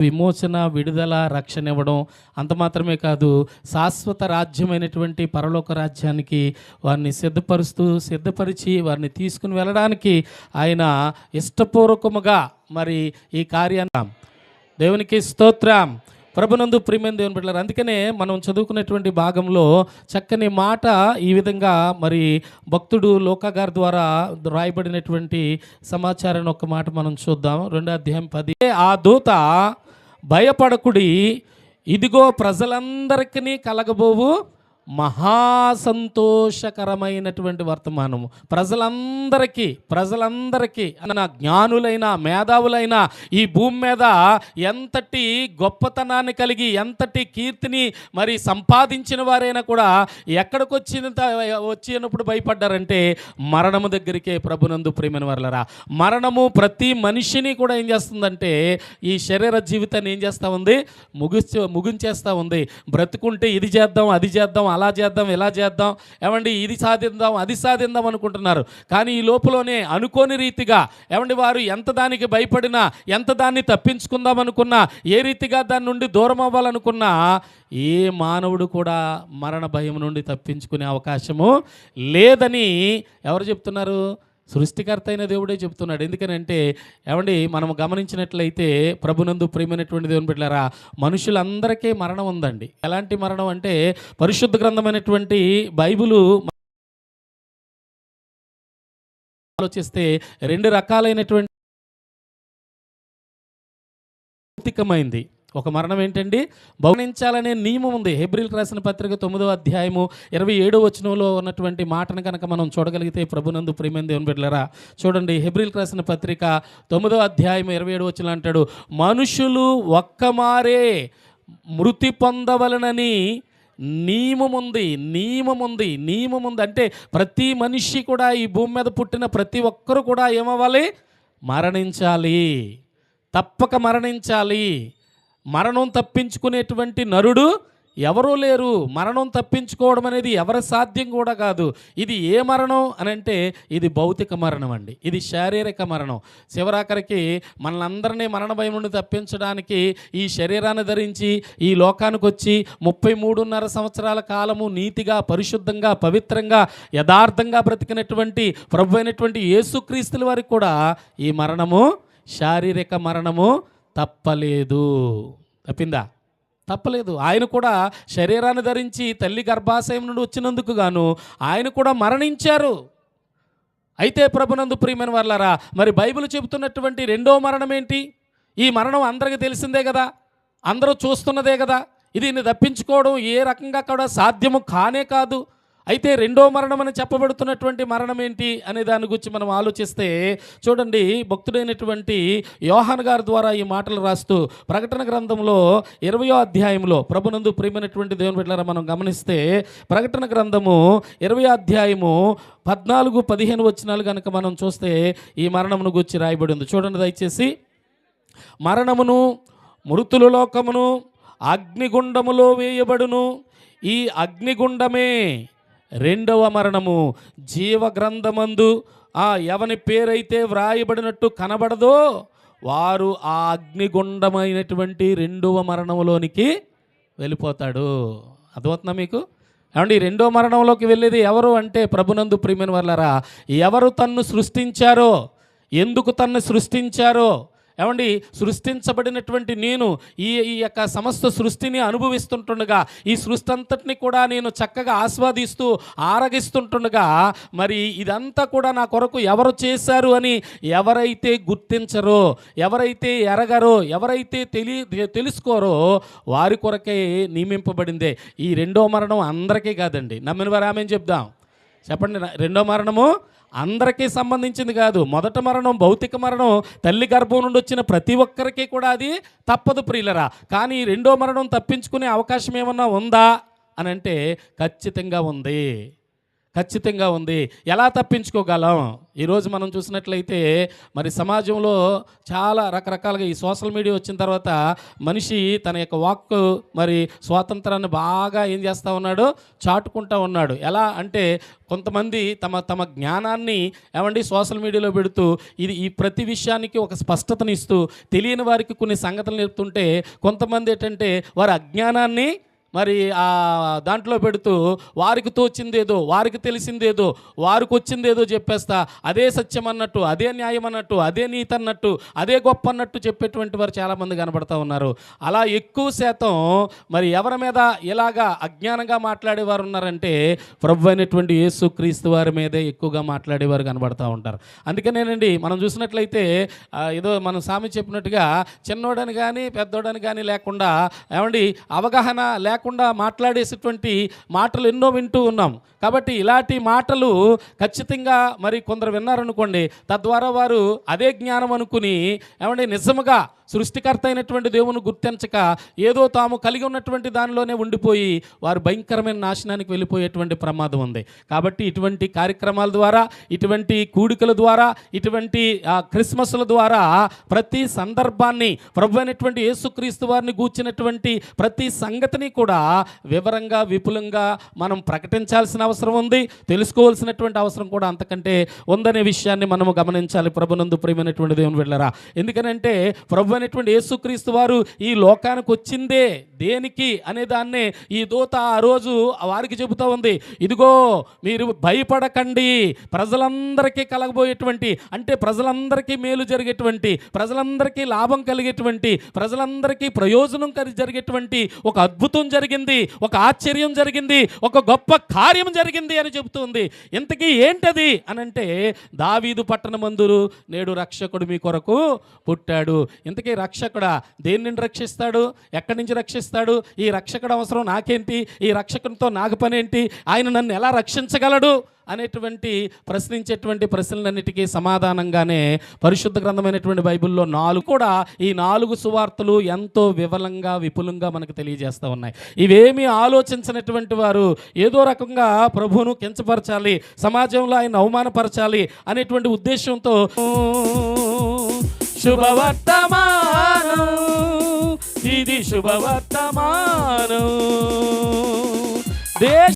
విమోచన విడుదల రక్షణ ఇవ్వడం అంత మాత్రమే కాదు శాశ్వత రాజ్యమైనటువంటి పరలోక రాజ్యానికి వారిని సిద్ధపరుస్తూ సిద్ధపరిచి వారిని తీసుకుని వెళ్ళడానికి ఆయన ఇష్టపూర్వకముగా మరి ఈ కార్యాన్ని దేవునికి స్తోత్రం. ప్రభునందు ప్రియమైన దేవుని బిడ్డలారు అందుకనే మనం చదువుకున్నటువంటి భాగంలో చక్కని మాట ఈ విధంగా మరి భక్తుడు లోకగారి ద్వారా రాయబడినటువంటి సమాచారాన్ని ఒక మాట మనం చూద్దాం. రెండో అధ్యాయం పది. ఆ దూత భయపడకుడి. ఇదిగో ప్రజలందరికీ కలగబోవు. మహా సంతోషకరమైనటువంటి వర్తమానము. ప్రజలందరికీ ప్రజలందరికీ అన్న జ్ఞానులైన మేధావులైన ఈ భూమి మీద ఎంతటి గొప్పతనాన్ని కలిగి ఎంతటి కీర్తిని మరి సంపాదించిన వారైనా కూడా ఎక్కడికి వచ్చిన వచ్చినప్పుడు భయపడ్డారంటే మరణము దగ్గరికే ప్రభునందు ప్రేమని వర్లరా. మరణము ప్రతి మనిషిని కూడా ఏం చేస్తుందంటే ఈ శరీర జీవితాన్ని ఏం చేస్తూ ఉంది? ముగిస్తూ ముగించేస్తూ ఉంది. బ్రతుకుంటే ఇది చేద్దాం అది చేద్దాం అలా చేద్దాం ఇలా చేద్దాం. ఏమండి ఇది సాధిద్దాం అది సాధిద్దాం అనుకుంటున్నారు. కానీ ఈ లోపలనే అనుకోని రీతిగా ఏమండి వారు ఎంత దానికి భయపడినా ఎంత దాన్ని తప్పించుకుందాం అనుకున్నా ఏ రీతిగా దాని నుండి దూరం అవ్వాలనుకున్నా ఏ మానవుడు కూడా మరణ భయం నుండి తప్పించుకునే అవకాశము లేదని ఎవరు చెప్తున్నారు? సృష్టికర్త అయిన దేవుడే చెప్తున్నాడు ఎందుకనంటే ఏమండి మనం గమనించినట్లయితే ప్రభునందు ప్రియమైనటువంటి దేవుని పెట్టారా మనుషులందరికీ మరణం ఉందండి. ఎలాంటి మరణం అంటే పరిశుద్ధ గ్రంథమైనటువంటి బైబులు ఆలోచిస్తే రెండు రకాలైనటువంటి భౌతికమైంది. ఒక మరణం ఏంటండి? భవనించాలనే నియమం ఉంది. హెబ్రిల్ రాసిన పత్రిక తొమ్మిదో అధ్యాయము ఇరవై ఏడో వచనంలో ఉన్నటువంటి మాటను కనుక మనం చూడగలిగితే ప్రభునందు ప్రేమ దేవుని బిడ్డలరా చూడండి. హెబ్రిల్ రాసిన పత్రిక తొమ్మిదో అధ్యాయం ఇరవై ఏడు వచనం అంటాడు మనుషులు ఒక్కమారే మృతి పొందవలనని నియమముంది నియమముంది నియమముంది అంటే ప్రతి మనిషి కూడా ఈ భూమి మీద పుట్టిన ప్రతి ఒక్కరు కూడా ఏమవ్వాలి? మరణించాలి. తప్పక మరణించాలి. మరణం తప్పించుకునేటువంటి నరుడు ఎవరూ లేరు. మరణం తప్పించుకోవడం అనేది ఎవరి సాధ్యం కూడా కాదు. ఇది ఏ మరణం అని అంటే ఇది భౌతిక మరణం అండి. ఇది శారీరక మరణం. శివరాఖరికి మనల్ని మరణ భయం నుండి తప్పించడానికి ఈ శరీరాన్ని ధరించి ఈ లోకానికి వచ్చి ముప్పై మూడున్నర సంవత్సరాల కాలము నీతిగా పరిశుద్ధంగా పవిత్రంగా యథార్థంగా బ్రతికినటువంటి ప్రభు అయినటువంటి యేసుక్రీస్తుల వారికి కూడా ఈ మరణము శారీరక మరణము తప్పలేదు. తప్పిందా? తప్పలేదు. ఆయన కూడా శరీరాన్ని ధరించి తల్లి గర్భాశయం నుండి వచ్చినందుకు గాను ఆయన కూడా మరణించారు. అయితే ప్రభునందు ప్రియమైన వాళ్ళారా మరి బైబిల్ చెబుతున్నటువంటి రెండో మరణం ఏంటి? ఈ మరణం అందరికీ తెలిసిందే కదా? అందరూ చూస్తున్నదే కదా? ఇది దీన్ని తప్పించుకోవడం ఏ రకంగా కూడా సాధ్యము కానే కాదు. అయితే రెండో మరణం అని చెప్పబడుతున్నటువంటి మరణం ఏంటి అనే దాని గురించి మనం ఆలోచిస్తే చూడండి భక్తుడైనటువంటి యోహాన్ గారి ద్వారా ఈ మాటలు రాస్తూ ప్రకటన గ్రంథంలో ఇరవయో అధ్యాయంలో ప్రభునందు ప్రియమైనటువంటి దేవుని బిడ్డలారా మనం గమనిస్తే ప్రకటన గ్రంథము ఇరవై అధ్యాయము పద్నాలుగు పదిహేను వచనాలు కనుక మనం చూస్తే ఈ మరణమును గురించి రాయబడి ఉంది. చూడండి దయచేసి. మరణమును మృతుల లోకమును అగ్నిగుండములో వేయబడును. ఈ అగ్నిగుండమే రెండవ మరణము జీవ గ్రంథమందు ఆ ఎవని పేరైతే వ్రాయబడినట్టు కనబడదో వారు ఆ అగ్నిగుండమైనటువంటి రెండవ మరణంలోనికి వెళ్ళిపోతాడు. అర్థమవుతుందా మీకు? ఏమండి రెండో మరణంలోకి వెళ్ళేది ఎవరు అంటే ప్రభునందు ప్రియమైన వాళ్ళరా ఎవరు తన్ను సృష్టించారో ఎందుకు తన్ను సృష్టించారో ఏమండి? సృష్టించబడినటువంటి నేను ఈ ఈ యొక్క సమస్త సృష్టిని అనుభవిస్తుంటుండగా ఈ సృష్టి అంతటిని కూడా నేను చక్కగా ఆస్వాదిస్తూ ఆరగిస్తుంటుండగా మరి ఇదంతా కూడా నా కొరకు ఎవరు చేశారు అని ఎవరైతే గుర్తించరో ఎవరైతే ఎరగరో ఎవరైతే తెలి తెలుసుకోరో వారి కొరకే నియమింపబడిందే. ఈ రెండో మరణం అందరికీ కాదండి. నమ్మిన వారు ఆమె చెప్దాం. చెప్పండి రెండో మరణము అందరికీ సంబంధించింది కాదు. మొదట మరణం భౌతిక మరణం తల్లి గర్భం నుండి వచ్చిన ప్రతి ఒక్కరికి కూడా అది తప్పదు ప్రియులరా. కానీ రెండో మరణం తప్పించుకునే అవకాశం ఏమన్నా ఉందా? అని అంటే ఖచ్చితంగా ఉంది. ఖచ్చితంగా ఉంది. ఎలా తప్పించుకోగలం? ఈరోజు మనం చూసినట్లయితే మరి సమాజంలో చాలా రకరకాలుగా ఈ సోషల్ మీడియా వచ్చిన తర్వాత మనిషి తన యొక్క వాక్ మరి స్వాతంత్రాన్ని బాగా ఏం చేస్తూ ఉన్నాడు? చాటుకుంటా ఉన్నాడు. ఎలా అంటే కొంతమంది తమ తమ జ్ఞానాన్ని ఏమండి సోషల్ మీడియాలో పెడుతూ ఇది ఈ ప్రతి విషయానికి ఒక స్పష్టతను ఇస్తూ తెలియని వారికి కొన్ని సంగతులు నేర్పుతుంటే కొంతమంది ఏంటంటే వారి అజ్ఞానాన్ని మరి ఆ దాంట్లో పెడుతూ వారికి తోచిందేదో వారికి తెలిసిందేదో వారికి వచ్చిందేదో చెప్పేస్తా. అదే సత్యం అన్నట్టు అదే న్యాయం అన్నట్టు అదే నీతి అన్నట్టు అదే గొప్ప అన్నట్టు చెప్పేటువంటి వారు చాలామంది కనబడతా ఉన్నారు. అలా ఎక్కువ శాతం మరి ఎవరి మీద ఇలాగా అజ్ఞానంగా మాట్లాడేవారు ఉన్నారంటే ప్రభు అయినటువంటి యేసు క్రీస్తు వారి మీదే ఎక్కువగా మాట్లాడేవారు కనబడతా ఉంటారు. అందుకనేనండి మనం చూసినట్లయితే ఏదో మనం సామి చెప్పినట్టుగా చిన్నోడని కానీ పెద్దోడని కానీ లేకుండా ఏమండి అవగాహన లేక లేకుండా మాట్లాడేసేటువంటి మాటలు ఎన్నో వింటూ ఉన్నాం. కాబట్టి ఇలాంటి మాటలు ఖచ్చితంగా మరి కొందరు విన్నారనుకోండి తద్వారా వారు అదే జ్ఞానం అనుకుని ఏమంటే నిజముగా సృష్టికర్త అయినటువంటి దేవుని గుర్తించక ఏదో తాము కలిగి ఉన్నటువంటి దానిలోనే ఉండిపోయి వారు భయంకరమైన నాశనానికి వెళ్ళిపోయేటువంటి ప్రమాదం ఉంది. కాబట్టి ఇటువంటి కార్యక్రమాల ద్వారా ఇటువంటి కూడికల ద్వారా ఇటువంటి క్రిస్మస్ల ద్వారా ప్రతి సందర్భాన్ని ప్రభు అయినటువంటి యేసుక్రీస్తు వారిని గూర్చినటువంటి ప్రతి సంగతిని కూడా వివరంగా విపులంగా మనం ప్రకటించాల్సిన అవసరం ఉంది. తెలుసుకోవాల్సినటువంటి అవసరం కూడా అంతకంటే ఉందనే విషయాన్ని మనము గమనించాలి. ప్రభునందు ప్రియమైనటువంటి దేవుని వెళ్ళరా ఎందుకనంటే ప్రభు అయినటువంటి యేసుక్రీస్తు వారు ఈ లోకానికి వచ్చిందే దేనికి అనే దాన్నే ఈ దూత ఆ రోజు వారికి చెబుతూ ఉంది. ఇదిగో మీరు భయపడకండి. ప్రజలందరికీ కలగబోయేటువంటి అంటే ప్రజలందరికీ మేలు జరిగేటువంటి ప్రజలందరికీ లాభం కలిగేటువంటి ప్రజలందరికీ ప్రయోజనం కలిగి జరిగేటువంటి ఒక అద్భుతం జరిగింది ఒక ఆశ్చర్యం జరిగింది ఒక గొప్ప కార్యం జరిగింది అని చెబుతుంది ఇంతకీ ఏంటది అని అంటే దావీదు పట్టణమందురు నేడు రక్షకుడు మీ కొరకు పుట్టాడు. ఇంతకీ రక్షకుడా దేని నుండి రక్షిస్తాడు? ఎక్కడి నుంచి రక్షిస్తాడు? ఈ రక్షకుడు అవసరం నాకేంటి? ఈ రక్షకునితో నాకు పనేంటి? ఆయన నన్ను ఎలా రక్షించగలడు? అనేటువంటి ప్రశ్నించేటువంటి ప్రశ్నలన్నిటికీ సమాధానంగానే పరిశుద్ధ గ్రంథమైనటువంటి బైబిల్లో నాలుగు కూడా ఈ నాలుగు సువార్తలు ఎంతో వివలంగా విపులంగా మనకు తెలియజేస్తూ ఉన్నాయి. ఇవేమీ ఆలోచించినటువంటి వారు ఏదో రకంగా ప్రభువును కించపరచాలి సమాజంలో ఆయన అవమానపరచాలి అనేటువంటి ఉద్దేశంతో శుభవర్తమానం. ఇది శుభవర్తమానం. దేశ